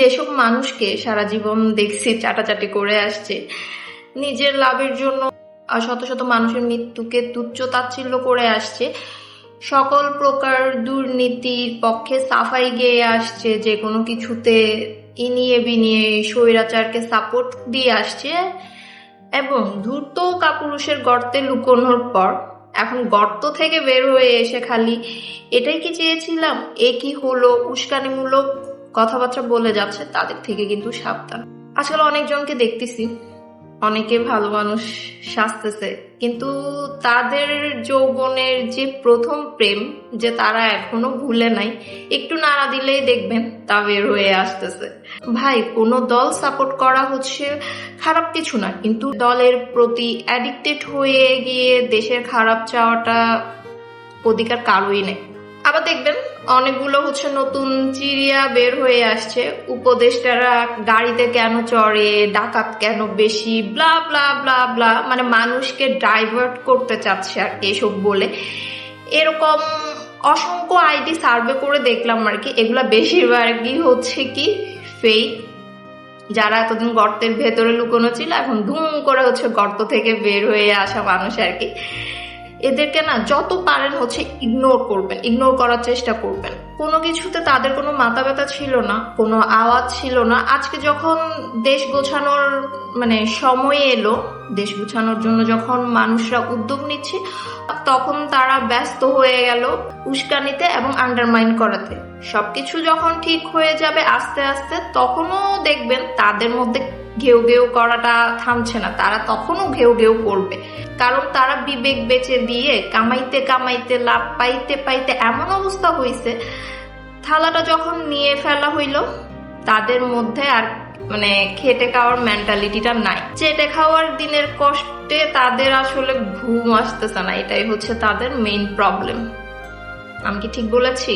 যেসব মানুষকে সারা জীবন দেখছি, চাটাচাটি করে আসছে, নিজের লাভের জন্য শত শত মানুষের মৃত্যুকে তুচ্ছ তাচ্ছিল্য করে আসছে, সকল প্রকার দুর্নীতির পক্ষে সাফাই গেয়ে আসছে, যে কোনো কিছুতে ইনিয়ে বিনিয়ে স্বৈরাচারকে সাপোর্ট দিয়ে আসছে, এবং ধূর্ত কাপুরুষের গর্তে লুকোনোর পর এখন গর্ত থেকে বের হয়ে এসে খালি এটাই কি চেয়েছিলাম? এ কি হলো? উস্কানিমূলক কথাবার্তা বলে যাচ্ছে, তাদের থেকে কিন্তু সাবধান। আজকাল অনেকজনকে দেখতেছি, অনেকে ভালো মানুষ সাজতেছে, কিন্তু তাদের যৌবনের যে প্রথম প্রেম, যে তারা এখনও ভুলে নাই, একটু নাড়া দিলেই দেখবেন তা বের হয়ে আসতেছে। ভাই, কোনো দল সাপোর্ট করা হচ্ছে খারাপ কিছু না, কিন্তু দলের প্রতি অ্যাডিক্টেড হয়ে গিয়ে দেশের খারাপ চাওয়াটা অধিকার কারোই নেই। আবার দেখবেন অনেকগুলো হচ্ছে নতুন চিড়িয়া বের হয়ে আসছে। উপদেষ্টারা গাড়িতে কেন চড়ে, ডাকাত কেন বেশি ব্লা ব্লা ব্লা ব্লা মানে মানুষকে ডাইভার্ট করতে চাচ্ছে আর কি এসব বলে। এরকম অসংখ্য আইডি সার্ভে করে দেখলাম আর কি। এগুলা বেশিরভাগই হচ্ছে কি ফেক যারা এতদিন গর্তের ভেতরে লুকোনো ছিল, এখন ধুম করে হচ্ছে গর্ত থেকে বের হয়ে আসা মানুষ আর কি। এদেরকে না যত পারেন হচ্ছে ইগনোর করবেন ইগনোর করার চেষ্টা করবেন। কোনো কিছুতে তাদের কোনো মাথা ব্যথা ছিল না, কোনো আওয়াজ ছিল না। আজকে যখন দেশ গোছানোর মানে সময় এলো দেশ গোছানোর জন্য যখন মানুষরা উদ্যোগ নিচ্ছে, তখন তারা ব্যস্ত হয়ে গেল উস্কানিতে এবং আন্ডারমাইন করাতে। সবকিছু যখন ঠিক হয়ে যাবে আস্তে আস্তে, তখনও দেখবেন তাদের মধ্যে ঘেউ ঘেউ করাটা থামছে না। তারা তখনও ঘেউ ঘেউ করবে। কারণ তারা বিবেক বেচে দিয়ে কামাইতে কামাইতে, লাভ পাইতে পাইতে এমন অবস্থা হয়েছে থালাটা যখন নিয়ে ফেলা হইল, তাদের মধ্যে আর মানে খেটে খাওয়ার মেন্টালিটিটা নাই। চেটে খাওয়ার দিনের কষ্টে তাদের আসলে ঘুম আসতেছে না, এটাই হচ্ছে তাদের মেইন প্রবলেম আমি কি ঠিক বলেছি?